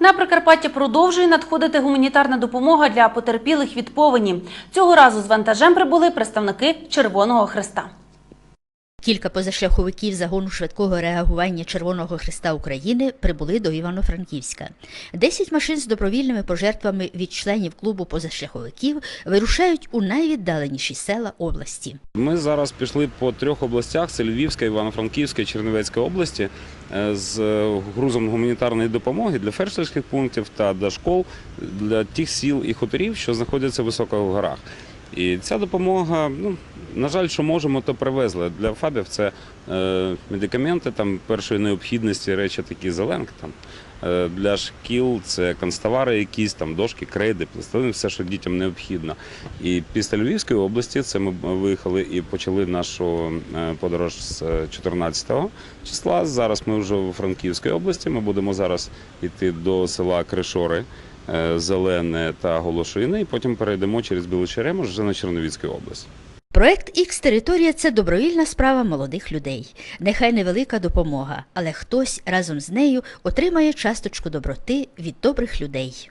На Прикарпаття продовжує надходити гуманітарна допомога для потерпілих від повені. Цього разу з вантажем прибули представники Червоного Хреста. Кілька позашляховиків загону швидкого реагування Червоного Христа України прибули до Івано-Франківська. Десять машин з добровільними пожертвами від членів клубу позашляховиків вирушають у найвіддаленіші села області. Ми зараз пішли по трьох областях: це Львівська, Івано-Франківська і Чернівецька області е, з грузом гуманітарної допомоги для фельдшерських пунктів та для школ для тих сіл і хуторів, що знаходяться високо в горах. І ця допомога, ну на жаль, що можемо, то привезли. Для ФАБів це е, медикаменти там першої необхідності, речі такі зеленки там. Е, Для шкіл це канцтовари якісь, там дошки, крейди, пластилини, все, що дітям необхідно. І після Львівської області це ми виїхали і почали нашу е, подорож з 14 числа. Зараз ми вже у Франківській області. Ми будемо зараз йти до села Кришори, Зелене та Голошини, і потім перейдемо через Білочеремош вже на Черновіцьку область. Проект Ікс Територія це добровільна справа молодих людей. Нехай невелика допомога, але хтось разом з нею отримає часточку доброти від добрих людей.